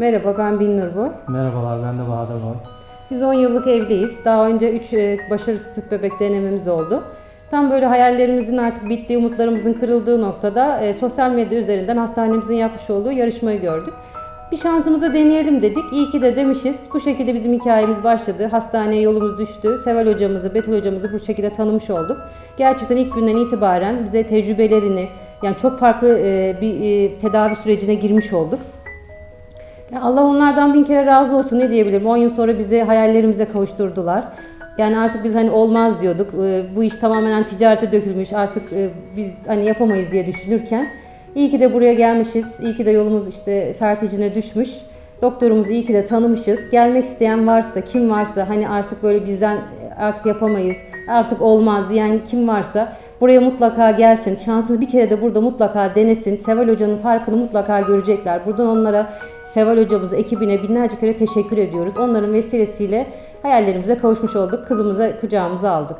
Merhaba ben Binnur Boy. Merhabalar, ben de Bahadır Boy. Biz 10 yıllık evliyiz. Daha önce 3 başarısız tüp bebek denememiz oldu. Tam böyle hayallerimizin artık bittiği, umutlarımızın kırıldığı noktada e, sosyal medya üzerinden hastanemizin yapmış olduğu yarışmayı gördük. Bir şansımızı deneyelim dedik. İyi ki de demişiz. Bu şekilde bizim hikayemiz başladı. Hastaneye yolumuz düştü. Seval hocamızı, Betül hocamızı bu şekilde tanımış olduk. Gerçekten ilk günden itibaren bize tecrübelerini, yani çok farklı e, bir e, tedavi sürecine girmiş olduk. Allah onlardan bin kere razı olsun ne diyebilirim. 10 yıl sonra bizi hayallerimize kavuşturdular. Yani artık biz hani olmaz diyorduk. Ee, Bu iş tamamen hani ticarete dökülmüş. Artık e, biz hani yapamayız diye düşünürken iyi ki de buraya gelmişiz. İyi ki de yolumuz işte tertihine düşmüş. Doktorumuzu iyi ki de tanımışız. Gelmek isteyen varsa, kim varsa hani artık böyle bizden artık yapamayız, artık olmaz diyen kim varsa buraya mutlaka gelsin. Şansını bir kere de burada mutlaka denesin. Seval Hoca'nın farkını mutlaka görecekler. Buradan onlara Seval hocamıza, ekibine binlerce kere teşekkür ediyoruz. Onların vesilesiyle hayallerimize kavuşmuş olduk. Kızımıza kucağımıza aldık.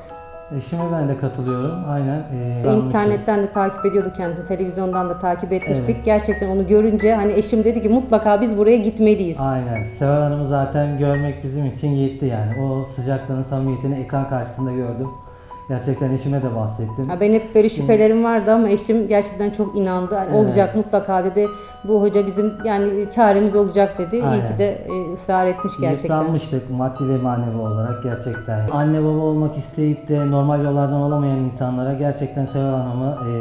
Eşime ben de katılıyorum. Aynen. e. İnternetten de takip ediyorduk kendisini, televizyondan da takip etmiştik. Evet. Gerçekten onu görünce hani eşim dedi ki mutlaka biz buraya gitmeliyiz. Aynen. Seval Hanım'ı zaten görmek bizim için yetti yani. O sıcaklığını, samimiyetini ekran karşısında gördüm. Gerçekten eşime de bahsettim. Ha, ben hep böyle şüphelerim vardı ama eşim gerçekten çok inandı. Hani Evet. Olacak mutlaka dedi. Bu hoca bizim yani çaremiz olacak dedi. İyi Aynen. ki de e, ısrar etmiş gerçekten. Yıpranmıştık maddi ve manevi olarak gerçekten. Anne baba olmak isteyip de normal yollardan olamayan insanlara gerçekten Seval Hanım'ı e,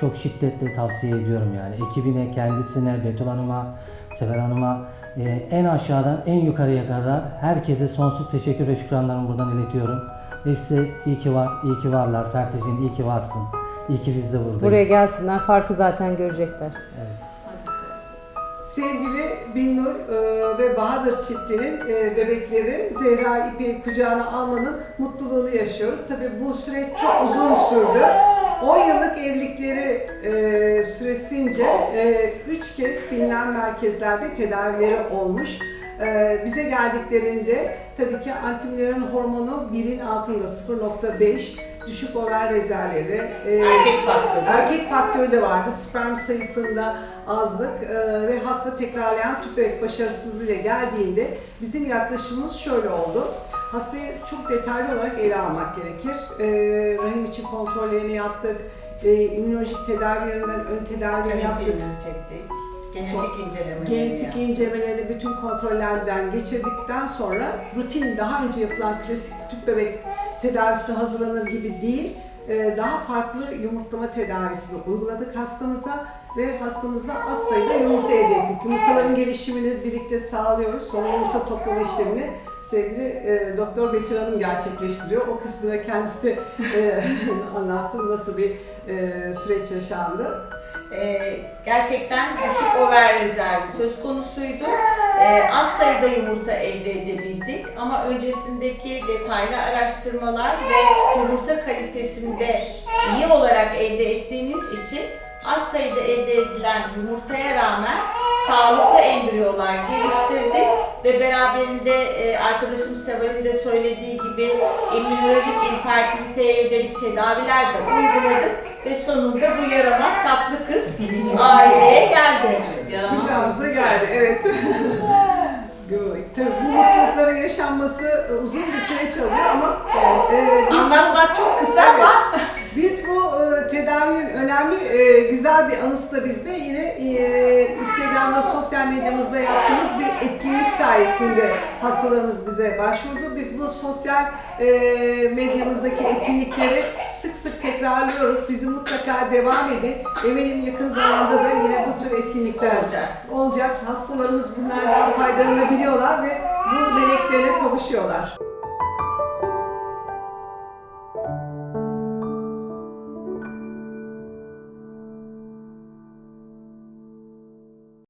çok şiddetle tavsiye ediyorum yani. Ekibine, kendisine, Betül Hanım'a, Seval Hanım'a e, en aşağıdan en yukarıya kadar herkese sonsuz teşekkür ve şükranlarımı buradan iletiyorum. Hepsi iyi ki var, iyi ki varlar. Ferteciğim iyi ki varsın. İyi ki biz de buradayız. Buraya gelsinler farkı zaten görecekler. Sevgili Binnur e, ve Bahadır çiftinin e, bebekleri Zehra İpek'i kucağına almanın mutluluğunu yaşıyoruz. Tabii bu süreç çok uzun sürdü. 10 yıllık evlilikleri e, süresince 3 kez bilinen merkezlerde tedavileri olmuş. E, bize geldiklerinde tabii ki antimülerin hormonu 1'in altında 0.5 düşük over rezervleri, e, Erkek faktörü. Erkek faktörü de vardı. Sperm sayısında azlık e, ve hasta tekrarlayan tüp bebek başarısızlığıyla geldiğinde bizim yaklaşımımız şöyle oldu. Hastayı çok detaylı olarak ele almak gerekir. E, rahim içi kontrollerini yaptık. E, immünolojik tedavi yönünden ön tedavilerini yaptık. çektik. Genetik incelemelerini Genetik yaptık. incelemelerini bütün kontrollerden geçirdikten sonra rutin daha önce yapılan klasik tüp bebek tedavisine hazırlanır gibi değil, e, daha farklı yumurtlama tedavisini uyguladık hastamıza ve hastamızda az sayıda yumurta elde ettik. Yumurtaların gelişimini birlikte sağlıyoruz. Sonra yumurta toplama işlemini sevgili e, Doktor Betül Hanım gerçekleştiriyor. O kısmı da kendisi e, anlatsın nasıl bir e, süreç yaşandı. Ee, gerçekten düşük over rezervi söz konusuydu. Ee, az sayıda yumurta elde edebildik ama öncesindeki detaylı araştırmalar ve yumurta kalitesinde iyi olarak elde ettiğimiz için az sayıda elde edilen yumurtaya rağmen sağlıklı embriyolar geliştirdik ve beraberinde e, arkadaşım Seval'in de söylediği gibi immünolojik infertiliteye yönelik tedaviler de uyguladık ve sonunda bu yaramaz tatlı kız aileye geldi. Kucağımıza geldi, evet. Tabii bu mutlulukların yaşanması e, uzun bir süreç alıyor ama e, biz, Anlatmak çok kısa ama biz bu e, tedavinin önemli, e, güzel bir anısı da bizde yine e, Instagram'da, sosyal medyamızda yaptığımız bir etkinlik sayesinde hastalarımız bize başvurdu. Biz bu sosyal e, medyamızdaki etkinlikleri sık sık tekrarlıyoruz. Bizi mutlaka devam edin. Eminim yakın zamanda da yine bu tür etkinlikler Olacak. olacak. Hastalarımız bunlardan faydalanabiliyorlar ve bu meleklerine kavuşuyorlar.